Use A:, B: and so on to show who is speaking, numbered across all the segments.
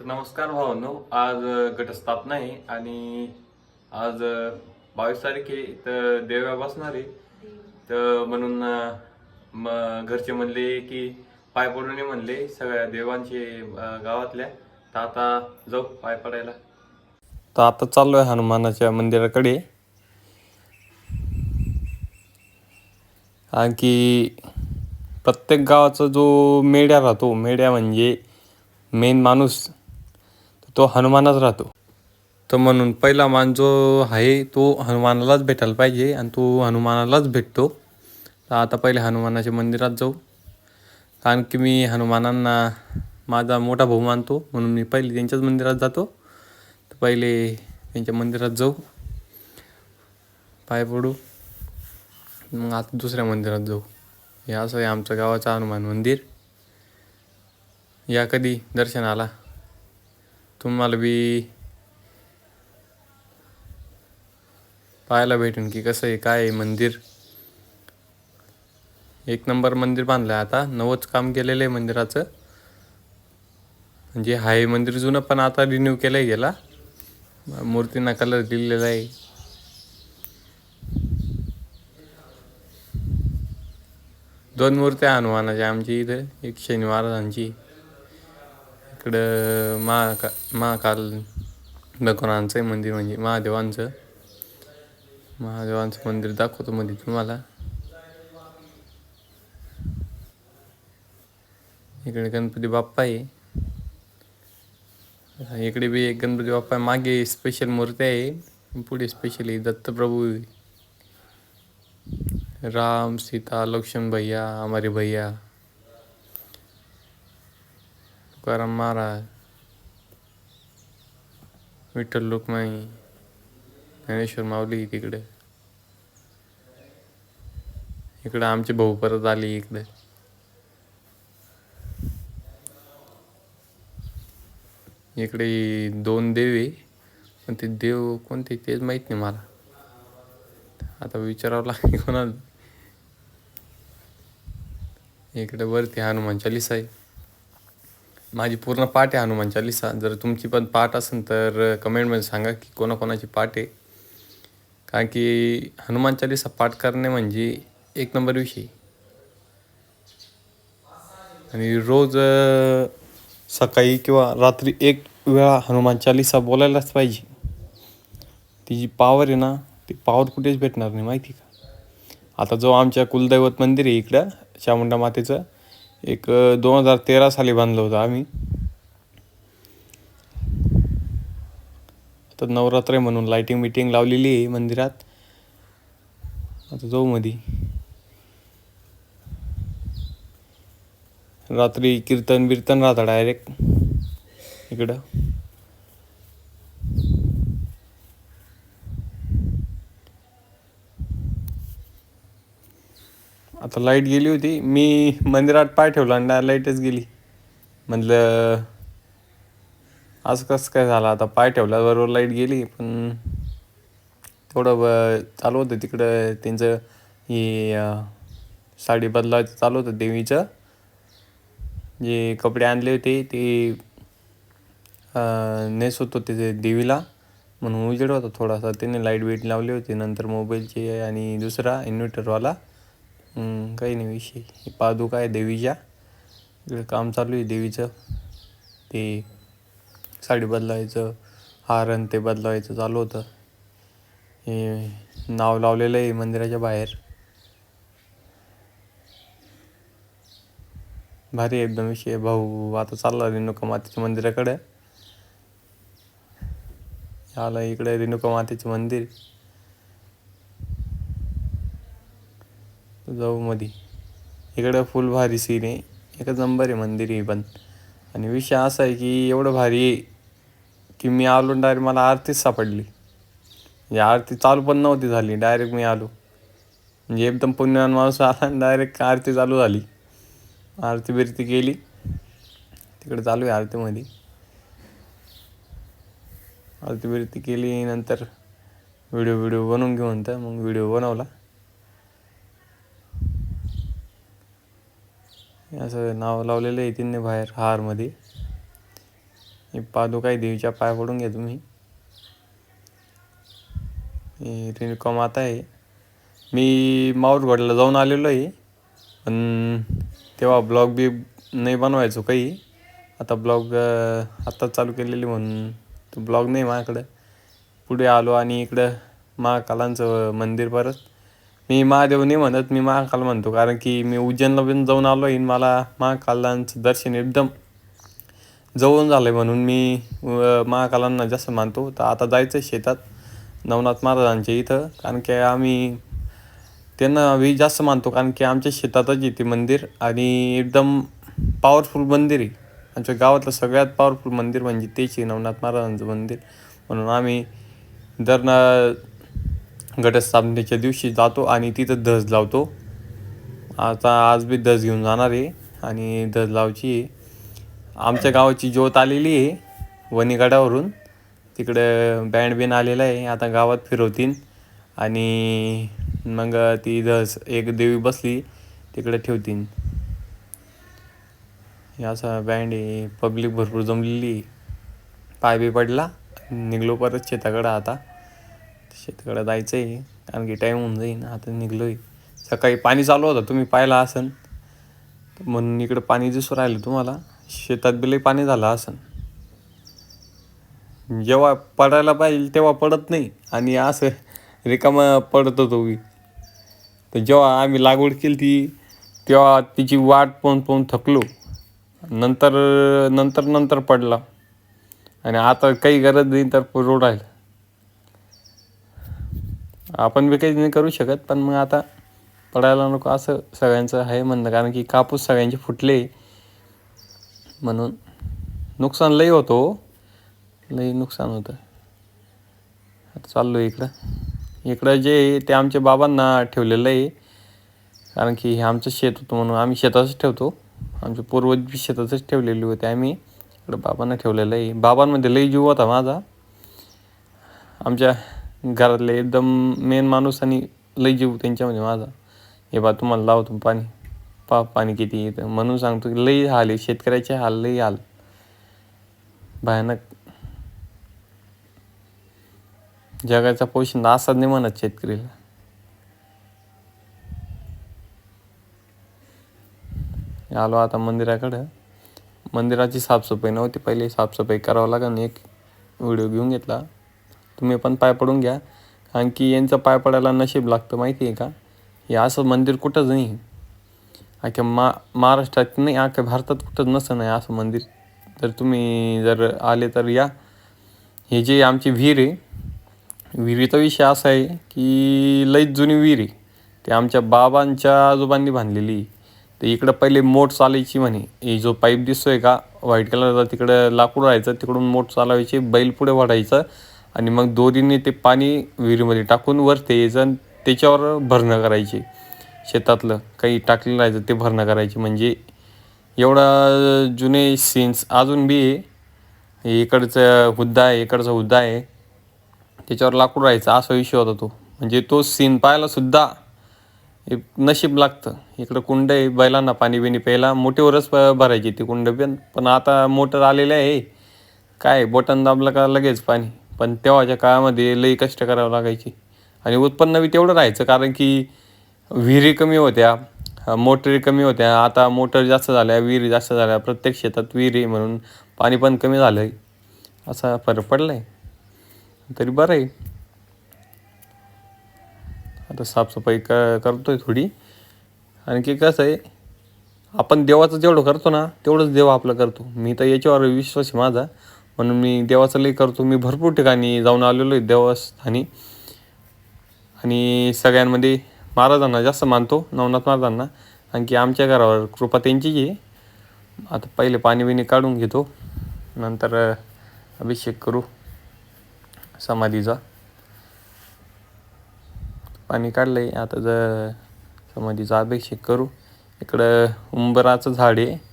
A: तर नमस्कार भावांनो आज घटस्थापना आहे आणि आज बावीस तारीख आहे तर देव्या बसणार आहे. तर म्हणून म- घरचे म्हणले की पाय पडून म्हणले सगळ्या देवांचे गावातल्या. तर आता जाऊ पाय पडायला. तर आता चाललोय हनुमानाच्या मंदिराकडे. आणखी प्रत्येक गावाचा जो मेढ्या राहतो मेढ्या म्हणजे मेन माणूस तो हनुमानच राहतो. तर म्हणून पहिला मान जो आहे तो हनुमानालाच भेटायला पाहिजे आणि तो हनुमानालाच भेटतो. तर आता पहिले हनुमानाच्या मंदिरात जाऊ. कारण की मी हनुमानांना माझा मोठा भाऊ मानतो. म्हणून मी पहिले त्यांच्याच मंदिरात जातो. तर पहिले त्यांच्या मंदिरात जाऊ. पाय पडू. मग आता दुसऱ्या मंदिरात जाऊ. हे असं आहे आमचं गावाचं हनुमान मंदिर. या कधी दर्शनाला तुम्हाला बी पाहायला भेटेन की कसं आहे काय आहे मंदिर? एक नंबर मंदिर बांधलं आहे आता. नवंच काम केलेलं आहे मंदिराचं. म्हणजे हाय मंदिर जुनं पण आता रिन्यू केलं आहे गेला मूर्तींना कलर दिलेला आहे. दोन मूर्त्या हनुमानाच्या आमची इथं. एक शनिवारांची इकडं महाका महाकाल भगवानांचं आहे मंदिर म्हणजे महादेवांचं. महादेवांचं मंदिर दाखवतो मध्ये तुम्हाला. इकडे गणपती बाप्पा आहे. इकडे बी एक गणपती बाप्पा आहे. मागे स्पेशल मूर्ती आहे. पुढे स्पेशली दत्तप्रभू. राम सीता लक्ष्मण भैया अमारी भैया. तुकाराम महाराज विठ्ठल लोकमाई ज्ञानेश्वर माऊली तिकडे. इकडे आमचे भाऊ परत आले इकडे. इकडे दोन देवी आहे पण ते देव कोणते तेच माहीत नाही मला. आता विचारावं लागेल कोणाला. इकडे वरती हनुमान चालीसा आहे. माझी पूर्ण पाठ आहे हनुमान चालिसा. जर तुमची पण पाठ असेल तर कमेंटमध्ये सांगा की कोणाकोणाची पाठ आहे. कारण की हनुमान चालिसा पाठ करणे म्हणजे एक नंबर विषय. आणि रोज सकाळी किंवा रात्री एक वेळा हनुमान चालिसा बोलायलाच पाहिजे. ती जी पावर आहे ना ती पावर कुठेच भेटणार नाही माहिती का? आता जो आमच्या कुलदैवत मंदिर आहे इकडं चामुंडा मातेचं एक दोन हजार तेरा साली बांधलं होतं आम्ही. आता नवरात्र म्हणून लाईटिंग बिटिंग लावलेली आहे मंदिरात. आता जाऊ मधी. रात्री कीर्तन बिर्तन राहतं डायरेक्ट इकडं. आता लाइट गेली होती. मी मंदिरात पाय ठेवला आणि लाईटच गेली. म्हटलं असं कसं काय झालं? आता पाय ठेवल्याबरोबर लाइट गेली पण थोडं ब चालू होतं तिकडं. त्यांचं हे साडी बदलायचं चालू होतं देवीचं. जे कपडे आणले होते ते नेस नेसवत होते ते देवीला. म्हणून उजेड होता थोडासा. त्याने लाइट वेट लावली होती. नंतर मोबाईलचे आणि दुसरा इन्व्हर्टरवाला हम्म, काही नाही विषय. हे पादुका आहे देवीच्या? इकडे काम चालू आहे देवीचं. ते साडी बदलायचं हार आणि ते बदलायचं चालू होतं. हे नाव लावलेलं आहे मंदिराच्या बाहेर. भारी आहे एकदम विषय. भाऊ आता चालला रेणुका मातेच्या मंदिराकडे. आला इकडे रेणुका मातेचं मंदिर. जाऊ मधी. इकडं फुल भारी सीन आहे. एकच नंबर आहे मंदिर आहे पण. आणि विषय असा आहे की एवढं भारी आहे की मी आलो डायरेक्ट मला आरतीच सापडली. म्हणजे आरती चालू पण नव्हती झाली डायरेक्ट मी आलो. म्हणजे एकदम पुण्यान माणूस आला आणि डायरेक्ट आरती चालू झाली. आरती बिरती केली. तिकडे चालू आहे आरतीमध्ये आरती बिरती केली नंतर व्हिडिओ व्हिडिओ बनवून घेऊन तर मग व्हिडिओ बनवला. असं नाव लावलेलं आहे तिने बाहेर हारमध्ये. हे पादुकाई देवीच्या पाया पडून घ्या तुम्ही. रेणुका माता आहे. मी माऊरगडला जाऊन आलेलो आहे. पण तेव्हा ब्लॉग बी नाही बनवायचो काही. आता ब्लॉग आत्ताच चालू केलेली म्हणून तो ब्लॉग नाही माझ्याकडं. पुढे आलो आणि इकडं महाकालांचं मंदिर परत. मी महादेव नाही म्हणत मी महाकाल म्हणतो. कारण की मी उज्जैनला पण जाऊन आलो आहे मला महाकालांचं दर्शन एकदम जवळून झालं आहे म्हणून मी महाकालांना जास्त मानतो. तर आता जायचं आहे शेतात नवनाथ महाराजांच्या इथं. कारण की आम्ही त्यांना मी जास्त मानतो. कारण की आमच्या शेतातच येते मंदिर आणि एकदम पॉवरफुल मंदिर आहे. आमच्या गावातलं सगळ्यात पॉवरफुल मंदिर म्हणजे तेच आहे नवनाथ महाराजांचं मंदिर. म्हणून आम्ही दर घटस्थापनेच्या दिवशी जातो आणि तिथं धज लावतो. आता आज बी धज घेऊन जाणार आहे आणि धज लावची आहे. आमच्या गावाची ज्योत आलेली आहे वणीगडावरून. तिकडं बँड बिन आलेला आहे आता गावात फिरवतील. आणि मग ती धस एक देवी बसली तिकडे ठेवतील. असा बँड आहे पब्लिक भरपूर जमलेली आहे. पाय बी पडला निघलो परत शेताकडं आता. शेतीकडे जायचं आहे कारण की टाईम होऊन जाईल आता निघलो आहे सकाळी पाणी चालू होतं तुम्ही पाहिला असन. म्हणून इकडं पाणी दिसून राहिलं तुम्हाला. शेतात बिलही पाणी झालं असन. जेव्हा पडायला पाहिजे तेव्हा पडत नाही. आणि असं रिकामा पडत होतो तर जेव्हा आम्ही लागवड केली ती तेव्हा तिची वाट पाहून पाहून थकलो. नंतर नंतर नंतर पडला. आणि आता काही गरज नाही तर रोड आहे आपण बी काही नाही करू शकत पण मग आता पडायला नको असं सगळ्यांचं आहे म्हणणं. कारण की कापूस सगळ्यांचे फुटले म्हणून नुकसान लई होतो हो. लई नुकसान होतं. आता चाललो इकडं. इकडं जे आहे ते आमच्या बाबांना ठेवलेलं आहे. कारण की हे आमचं शेत होतं म्हणून आम्ही शेतातच ठेवतो. आमचे पूर्वज बी शेतातच ठेवलेले होते आम्ही. इकडं बाबांना ठेवलेलं आहे. बाबांमध्ये लई जीव होता माझा. आमच्या घरातले एकदम मेन माणूस आणि लई जीव त्यांच्यामध्ये माझा. हे बा तुम्हाला लावतो पाणी. पा पाणी किती येतं. म्हणून सांगतो की लई हाल आहे. शेतकऱ्याचे हाल लई हाल. भयानक. जगाचा पोषण असाच नाही म्हणत शेतकरीला. आलो आता मंदिराकडं. मंदिराची साफसफाई नव्हती. पहिले साफसफाई करावं लागेल एक व्हिडिओ घेऊन घेतला. तुम्ही पण पाय पडून घ्या. कारण की यांचं पाय पडायला नशीब लागतं माहिती आहे का? हे असं मंदिर कुठंच नाही. अख्ख्या मा महाराष्ट्रात नाही अख्ख्या भारतात कुठंच नसं नाही असं मंदिर. तर तुम्ही जर आले तर या. हे जे आमची विहीर आहे विहिरीचा विषय असा आहे की लईच जुनी विहीर आहे. ते आमच्या बाबांच्या आजोबांनी बांधलेली तर इकडं पहिले मोठ चालायची म्हणे. हे जो पाईप दिसतोय का व्हाईट कलरचा तिकडं लाकूड राहायचं तिकडून मोठ चालवायची बैल पुढे वाढायचं. आणि मग दोरीने ते पाणी विहिरीमध्ये टाकून वर ते यायचं त्याच्यावर भरणं करायची. शेतातलं काही टाकलेलं राहायचं ते भरणं करायची. म्हणजे एवढा जुने सीन्स अजून बी आहे इकडचं हुद्दा आहे इकडचा हुद्दा आहे त्याच्यावर लाकूड राहायचं असा विषय होता तो. म्हणजे तो सीन पाहायलासुद्धा एक नशीब लागतं. इकडं कुंड आहे बैलांना पाणी बिणी प्यायला मोठीवरच प- भरायची ती कुंड पण पण आता मोटर आलेलं आहे. काय बटन दाबलं का लगेच पाणी? पण तेव्हाच्या काळामध्ये लई कष्ट करावं लागायची. आणि उत्पन्न बी तेवढं राहायचं कारण की विहिरी कमी होत्या मोटरी कमी होत्या. आता मोटर जास्त झाल्या विहिरी जास्त झाल्या. प्रत्येक शेतात विहिरी म्हणून पाणी पण कमी झालं आहे असा फरक पडला आहे तरी बरं आहे. आता साफसफाई क करतो आहे थोडी. आणखी कसं आहे आपण देवाचं जेवढं करतो ना तेवढंच देव आपलं करतो. मी तर याच्यावर विश्वास आहे माझा. म्हणून मी देवाचं लई करतो. मी भरपूर ठिकाणी जाऊन आलेलो आहे देवस्थानी. आणि सगळ्यांमध्ये महाराजांना जास्त मानतो नवनाथ महाराजांना. आणखी आमच्या घरावर कृपा त्यांचीच आहे. आता पहिले पाणी बिणी काढून घेतो. नंतर अभिषेक करू. समाधीचा. पाणी काढलं आहे आता जर समाधीचा अभिषेक करू. इकडं उंबराचं झाड आहे.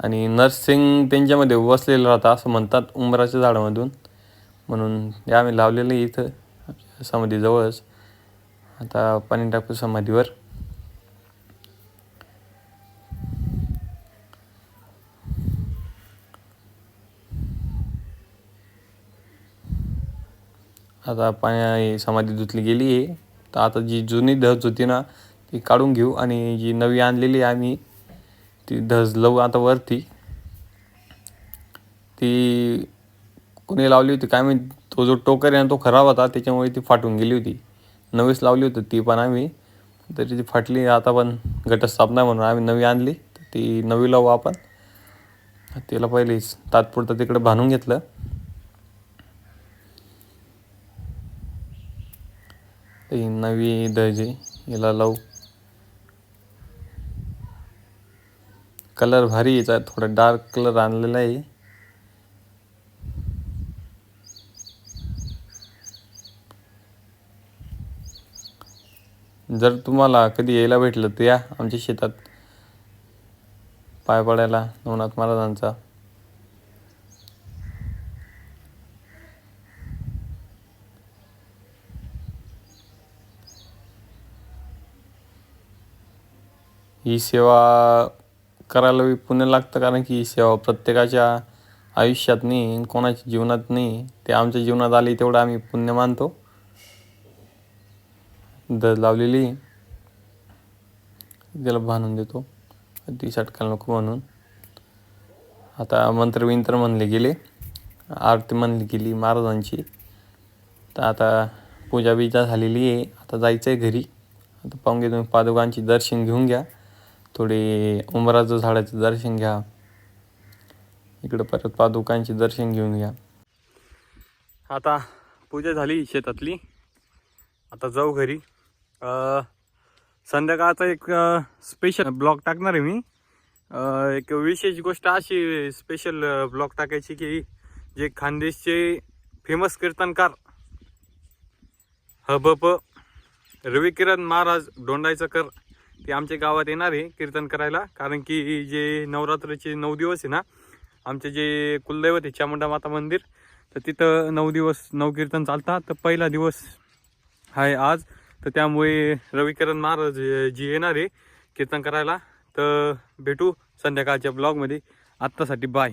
A: आणि नर्सिंग त्यांच्यामध्ये वसलेलं राहतं असं म्हणतात उंबराच्या झाडामधून. म्हणून हे आम्ही लावलेलं आहे इथं समाधी जवळच. आता पाणी टाकू समाधीवर. आता पाणी समाधी धुतली गेली आहे. तर आता जी जुनी धज होती ना ती काढून घेऊ. आणि जी नवी आणलेली आहे आम्ही ती धज लावू आता वरती. ती कोणी लावली होती काय माहिती तो जो टोकर आहे ना तो खराब होता त्याच्यामुळे ती फाटून गेली होती. नवीच लावली होती ती पण आम्ही. तरी ती फाटली आता पण घटस्थापना म्हणून आम्ही नवी आणली. तर ती नवी लावू आपण. तिला पहिलीच तात्पुरतं तिकडे बांधून घेतलं. नवी दर्जे हिला लावू. कलर भारी याचा थोडा डार्क कलर आणलेला आहे. जर तुम्हाला कधी यायला भेटलं तर या आमच्या शेतात. पाय पडायला नवनाथ महाराजांचा. ही सेवा करायला पुण्य लागतं कारण की सेवा प्रत्येकाच्या आयुष्यात नाही कोणाच्या जीवनात नाही. ते आमच्या जीवनात आली तेवढं आम्ही पुण्य मानतो. दर लावलेली. त्याला बांधून देतो. ती सटकायला नको म्हणून. आता मंत्र विंत्र म्हणले गेले. आरती म्हणली गेली महाराजांची. तर आता पूजा बिजा झालेली आहे. आता जायचं आहे घरी. आता पाहून घे तुम्ही पादुकांची दर्शन घेऊन घ्या. थोडे उमराचं झाडाचं दर्शन घ्या. इकडं परत पादुकांचे दर्शन घेऊन घ्या. आता पूजा झाली शेतातली. आता जाऊ घरी. संध्याकाळचा एक स्पेशल ब्लॉग टाकणार आहे मी. एक विशेष गोष्ट अशी स्पेशल ब्लॉग टाकायची की जे खानदेशचे फेमस कीर्तनकार हबप रविकिरण महाराज डोंडायचकर ते आमच्या गावात येणार आहे कीर्तन करायला. कारण की जे नवरात्रीचे नऊ दिवस आहे ना आमचे जे कुलदैवत आहे चामुंडा माता मंदिर तर तिथं नऊ दिवस नऊ कीर्तन चालतात. तर पहिला दिवस आहे आज. तर त्यामुळे रविकिरण महाराज जी येणार आहे कीर्तन करायला. तर भेटू संध्याकाळच्या ब्लॉगमध्ये. आत्तासाठी बाय.